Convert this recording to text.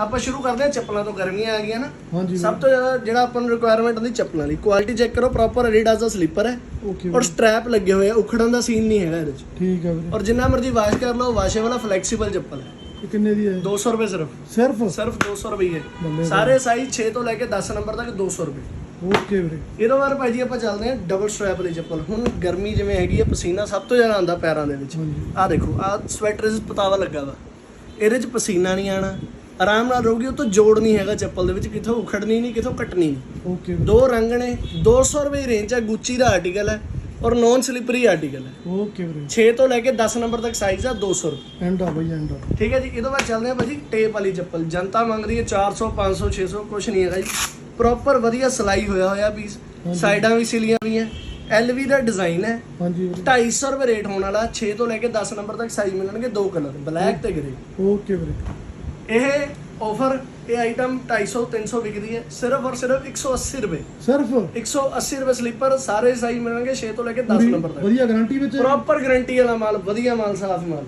ਆਪਾਂ ਸ਼ੁਰੂ ਕਰਦੇ ਹਾਂ ਚੱਪਲਾਂ ਤੋਂ ਗਰਮੀਆਂ ਆ ਗਈਆਂ ਨਾ। ਹਾਂਜੀ ਸਭ ਤੋਂ ਜ਼ਿਆਦਾ ਜਿਹੜਾ ਆਪਾਂ ਨੂੰ ਰਿਕੁਆਇਰਮੈਂਟ ਹੁੰਦੀ ਚੱਪਲਾਂ ਦੀ ਕੁਆਲਿਟੀ ਚੈੱਕ ਕਰੋ ਪ੍ਰੋਪਰ ਐਡੀਡਾਸ ਦਾ ਸਲੀਪਰ ਹੈ ਓਕੇ ਔਰ ਸਟ੍ਰੈਪ ਲੱਗੇ ਹੋਏ ਆ ਉਖੜਨ ਦਾ ਸੀਨ ਨਹੀਂ ਹੈਗਾ ਇਹਦੇ 'ਚ। ਠੀਕ ਹੈ ਵੀਰੇ। ਔਰ ਜਿੰਨਾ ਮਰਜ਼ੀ ਵਾਸ਼ ਕਰ ਲਓ ਵਾਸ਼ੇ ਵਾਲਾ ਫਲੈਕਸੀਬਲ ਚੱਪਲ ਹੈ। ਇਹ ਕਿੰਨੇ ਦੀ ਹੈ? 200 ਰੁਪਏ ਸਿਰਫ। ਸਿਰਫ? ਸਿਰਫ 200 ਰੁਪਏ ਬੱਲੇ ਸਾਰੇ ਸਾਈਜ਼ 6 ਤੋਂ ਲੈ ਕੇ 10 ਨੰਬਰ ਤੱਕ 200 ਰੁਪਏ। ਓਕੇ ਵੀਰੇ। ਇਹਦੇ ਬਾਅਦ ਭਾਈ ਜੀ ਆਪਾਂ ਚੱਲਦੇ ਹਾਂ ਡਬਲ ਸਟ੍ਰੈਪ ਵਾਲੀ ਚੱਪਲ। ਹੁਣ ਗਰਮੀ ਜਿਵੇਂ ਹੈਗੀ ਹੈ ਪਸੀਨਾ ਸਭ ਤੋਂ ਜ਼ਿਆਦਾ ਆਉਂਦਾ ਪੈਰਾਂ ਦੇ ਵਿੱਚ। ਆਹ ਦੇਖੋ ਆਹ ਸਵੈਟਰ 'ਚ ਪਤਾਵਾ ਲੱਗਾ ਵਾ। ਇਹਦੇ 'ਚ ਪਸੀਨਾ ਨਹੀਂ ਆਣਾ ਆਰਾਮ ਨਾਲ ਰਹੂਗੀ ਉਹ ਤੋਂ ਜੋੜ ਨਹੀਂ ਹੈਗਾ ਚੱਪਲ ਦੇ ਵਿੱਚ ਕਿਥੋਂ ਉਖੜਨੀ ਨਹੀਂ ਕਿਥੋਂ ਕੱਟਣੀ ਨਹੀਂ। ਓਕੇ ਦੋ ਰੰਗ ਨੇ 200 ਰੁਪਏ ਰੇਂਜ ਹੈ ਗੁੱਚੀ ਦਾ ਆਰਟੀਕਲ ਹੈ ਔਰ ਨੌਨ ਸਲਿਪਰੀ ਆਰਟੀਕਲ ਹੈ। ਓਕੇ ਵੀਰੇ 6 ਤੋਂ ਲੈ ਕੇ 10 ਨੰਬਰ ਤੱਕ ਸਾਈਜ਼ ਆ 200 ਰੁਪਏ। ਐਂਡ ਆ ਬਈ ਐਂਡ ਆ ਠੀਕ ਹੈ ਜੀ ਇਹਦੇ ਬਾਅਦ ਚੱਲਦੇ ਆ ਭਾਜੀ ਟੇਪ ਵਾਲੀ ਚੱਪਲ। ਜਨਤਾ ਮੰਗਦੀ ਹੈ 400 500 600 ਕੁਝ ਨਹੀਂ ਹੈਗਾ ਜੀ। ਪ੍ਰੋਪਰ ਵਧੀਆ ਸਲਾਈ ਹੋਇਆ ਹੋਇਆ ਪੀਸ ਸਾਈਡਾਂ ਵੀ ਸਿਲੀਆਂ ਹੋਈਆਂ ਐਲਵੀ ਦਾ ਡਿਜ਼ਾਈਨ ਹੈ। ਹਾਂਜੀ ਵੀਰੇ 250 ਰੁਪਏ ਰੇਟ ਹੋਣ ਵਾਲਾ 6 ਤੋਂ ਲੈ ਕੇ 10 ਨੰਬਰ ਤੱਕ ਸਾਈਜ਼ ਮਿਲਣਗੇ ਦੋ ਕਲਰ ਬਲੈਕ ਤੇ ਗ੍ਰੇ ਓਕੇ ਵੀਰੇ ਇਹ ਆਫਰ ਇਹ ਆਈਟਮ 250 300 ਵਿਕਦੀ ਹੈ। ਸਿਰਫ ਔਰ ਸਿਰਫ 180 ਰੁਪਏ। ਸਿਰਫ? 180 ਰੁਪਏ ਸਲੀਪਰ ਸਾਰੇ ਸਾਈਜ਼ ਮਿਲਣਗੇ 6 ਤੋਂ ਲੈ ਕੇ 10 ਪੂਰੀ ਨੰਬਰ ਤੱਕ। ਵਧੀਆ ਗਾਰੰਟੀ ਵਿੱਚ? ਪ੍ਰੋਪਰ ਗਾਰੰਟੀ ਵਾਲਾ ਮਾਲ ਵਧੀਆ ਮਾਲ ਸਾਫ਼ ਮਾਲ।